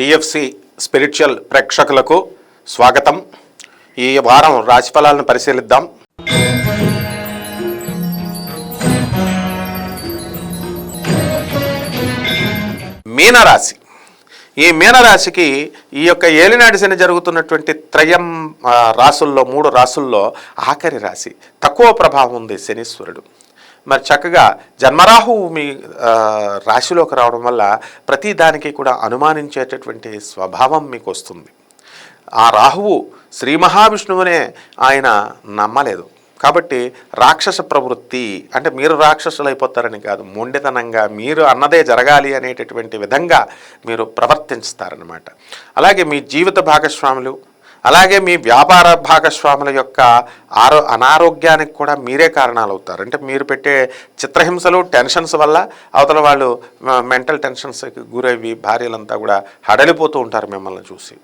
TFC spiritual ప్రేక్షకులకు స్వాగతం. ఈ వారం రాశిఫలాలను పరిశీలిద్దాం. మీనరాశి. ఈ మీనరాశికి ఈ యొక్క ఏలినాటి శని జరుగుతున్నటువంటి త్రయం రాసుల్లో మూడు రాసుల్లో ఆఖరి రాశి. తక్కువ ప్రభావం ఉంది శనీశ్వరుడు. మరి చక్కగా జన్మరాహువు మీ రాశిలోకి రావడం వల్ల ప్రతి దానికి కూడా అనుమానించేటటువంటి స్వభావం మీకు వస్తుంది. ఆ రాహువు శ్రీ మహావిష్ణువునే ఆయన నమ్మలేదు. కాబట్టి రాక్షస ప్రవృత్తి అంటే మీరు రాక్షసులు అయిపోతారని కాదు మొండితనంగా మీరు అన్నదే జరగాలి అనేటటువంటి విధంగా మీరు ప్రవర్తిస్తారనమాట అలాగే మీ జీవిత భాగస్వాములు అలాగే మీ వ్యాపార భాగస్వాముల యొక్క ఆరో అనారోగ్యానికి కూడా మీరే కారణాలు అవుతారు అంటే మీరు పెట్టే చిత్రహింసలు టెన్షన్స్ వల్ల అవతల వాళ్ళు మెంటల్ టెన్షన్స్కి గురయ్యి భార్యలంతా కూడా హడలిపోతూ ఉంటారు మిమ్మల్ని చూసి.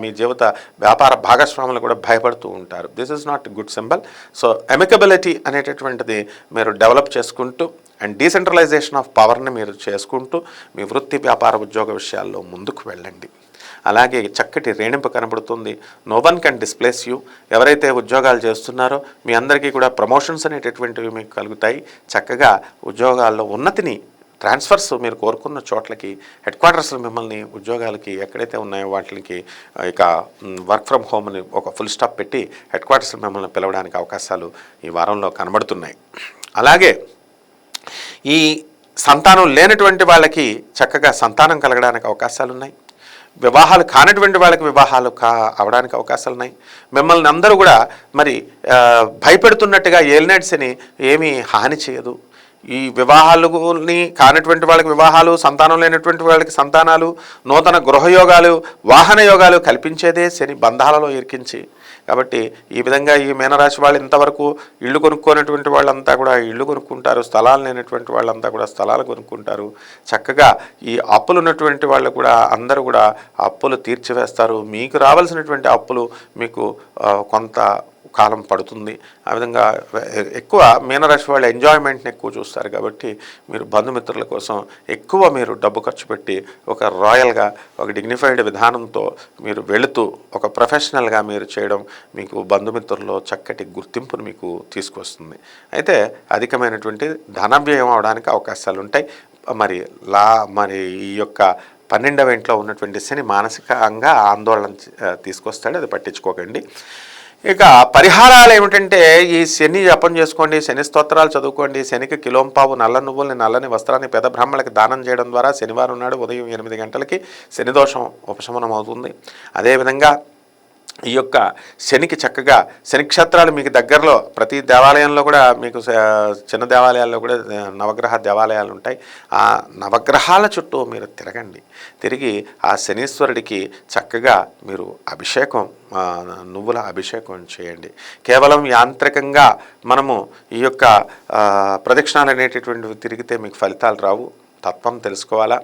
మీ జీవిత వ్యాపార భాగస్వాములు కూడా భయపడుతూ ఉంటారు. This is not good symbol so amicability అనేటటువంటిది మీరు డెవలప్ చేసుకుంటూ అండ్ డీసెంట్రలైజేషన్ ఆఫ్ పవర్ని మీరు చేసుకుంటూ మీ వృత్తి వ్యాపార ఉద్యోగ విషయాల్లో ముందుకు వెళ్ళండి. అలాగే చక్కటి రేణింపు కనబడుతుంది. No one can displace you ఎవరైతే ఉద్యోగాలు చేస్తున్నారో మీ అందరికీ కూడా ప్రమోషన్స్ అనేటటువంటివి మీకు కలుగుతాయి. చక్కగా ఉద్యోగాల్లో ఉన్నతిని ట్రాన్స్ఫర్స్ మీరు కోరుకున్న చోట్లకి హెడ్ క్వార్టర్స్లో మిమ్మల్ని ఉద్యోగాలకి ఎక్కడైతే ఉన్నాయో వాటికి ఇక వర్క్ ఫ్రమ్ హోమ్ని ఒక ఫుల్ స్టాప్ పెట్టి హెడ్ క్వార్టర్స్లో మిమ్మల్ని పిలవడానికి అవకాశాలు ఈ వారంలో కనబడుతున్నాయి. అలాగే ఈ సంతానం లేనటువంటి వాళ్ళకి చక్కగా సంతానం కలగడానికి అవకాశాలు ఉన్నాయి వివాహాలు కానటువంటి వాళ్ళకి వివాహాలు కా అవడానికి అవకాశాలు ఉన్నాయి మిమ్మల్ని అందరూ కూడా మరి భయపెడుతున్నట్టుగా ఏలినాడ్స్ అని ఏమీ హాని చేయదు. ఈ వివాహాలని కానటువంటి వాళ్ళకి వివాహాలు సంతానం లేనటువంటి వాళ్ళకి సంతానాలు నూతన గృహయోగాలు వాహన యోగాలు కల్పించేదే శని బంధాలలో ఇరికించి. కాబట్టి ఈ విధంగా ఈ మీనరాశి వాళ్ళు ఇంతవరకు ఇళ్ళు కొనుక్కోనటువంటి వాళ్ళంతా కూడా ఇళ్ళు కొనుక్కుంటారు స్థలాలు లేనటువంటి వాళ్ళంతా కూడా స్థలాలు కొనుక్కుంటారు. చక్కగా ఈ అప్పులు ఉన్నటువంటి వాళ్ళు కూడా అందరూ కూడా అప్పులు తీర్చివేస్తారు. మీకు రావాల్సినటువంటి అప్పులు మీకు కొంత కాలం పడుతుంది. ఆ విధంగా ఎక్కువ మీనరాశి వాళ్ళు ఎంజాయ్మెంట్ని ఎక్కువ చూస్తారు కాబట్టి మీరు బంధుమిత్రుల కోసం ఎక్కువ మీరు డబ్బు ఖర్చు పెట్టి ఒక రాయల్గా ఒక డిగ్నిఫైడ్ విధానంతో మీరు వెళుతూ ఒక ప్రొఫెషనల్గా మీరు చేయడం మీకు బంధుమిత్రుల్లో చక్కటి గుర్తింపును మీకు తీసుకొస్తుంది అయితే అధికమైనటువంటి ధన వ్యయం అవడానికి అవకాశాలు ఉంటాయి. మరి లా మరి ఈ యొక్క పన్నెండవ ఇంట్లో ఉన్నటువంటి శని మానసికంగా ఆందోళన తీసుకొస్తాడు. అది పట్టించుకోకండి. ఇక పరిహారాలు ఏమిటంటే ఈ శని జపం చేసుకోండి శని స్తోత్రాలు చదువుకోండి శనికి కిలోంపావు నల్ల నువ్వుల్ని నల్లని వస్త్రాన్ని పెద్ద బ్రాహ్మణులకి దానం చేయడం ద్వారా శనివారం నాడు ఉదయం ఎనిమిది గంటలకి శని దోషం ఉపశమనం అవుతుంది. అదేవిధంగా ఈ యొక్క శనికి చక్కగా శనిక్షేత్రాలు మీకు దగ్గరలో ప్రతి దేవాలయంలో కూడా మీకు చిన్న దేవాలయాల్లో కూడా నవగ్రహ దేవాలయాలు ఉంటాయి. ఆ నవగ్రహాల చుట్టూ మీరు తిరగండి. తిరిగి ఆ శనీశ్వరుడికి చక్కగా మీరు అభిషేకం నువ్వుల అభిషేకం చేయండి. కేవలం యాంత్రికంగా మనము ఈ యొక్క ప్రదక్షిణాలు అనేటటువంటివి తిరిగితే మీకు ఫలితాలు రావు. తత్వం తెలుసుకోవాలా?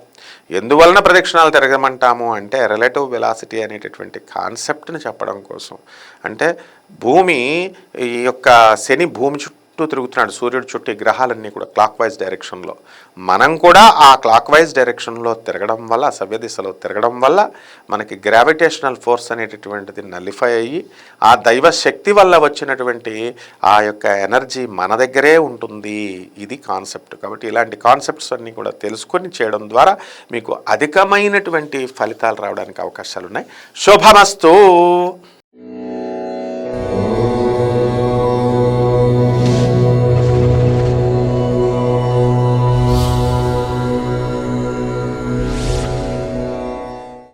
ఎందువలన ప్రదక్షిణాలు తిరగమంటాము అంటే రిలేటివ్ వెలాసిటీ అనేటటువంటి కాన్సెప్ట్ని చెప్పడం కోసం. అంటే భూమి ఈ యొక్క శని భూమి చుట్టూ తిరుగుతున్నాడు. సూర్యుడు చుట్టూ గ్రహాలన్నీ కూడా క్లాక్ వైజ్ డైరెక్షన్లో మనం కూడా ఆ క్లాక్ వైజ్ డైరెక్షన్లో తిరగడం వల్ల సవ్య దిశలో తిరగడం వల్ల మనకి గ్రావిటేషనల్ ఫోర్స్ అనేటటువంటిది నలిఫై అయ్యి ఆ దైవ శక్తి వల్ల వచ్చినటువంటి ఆ యొక్క ఎనర్జీ మన దగ్గరే ఉంటుంది. ఇది కాన్సెప్ట్ కాబట్టి ఇలాంటి కాన్సెప్ట్స్ అన్నీ కూడా తెలుసుకొని చేయడం ద్వారా మీకు అధికమైనటువంటి ఫలితాలు రావడానికి అవకాశాలు ఉన్నాయి శుభమస్తు!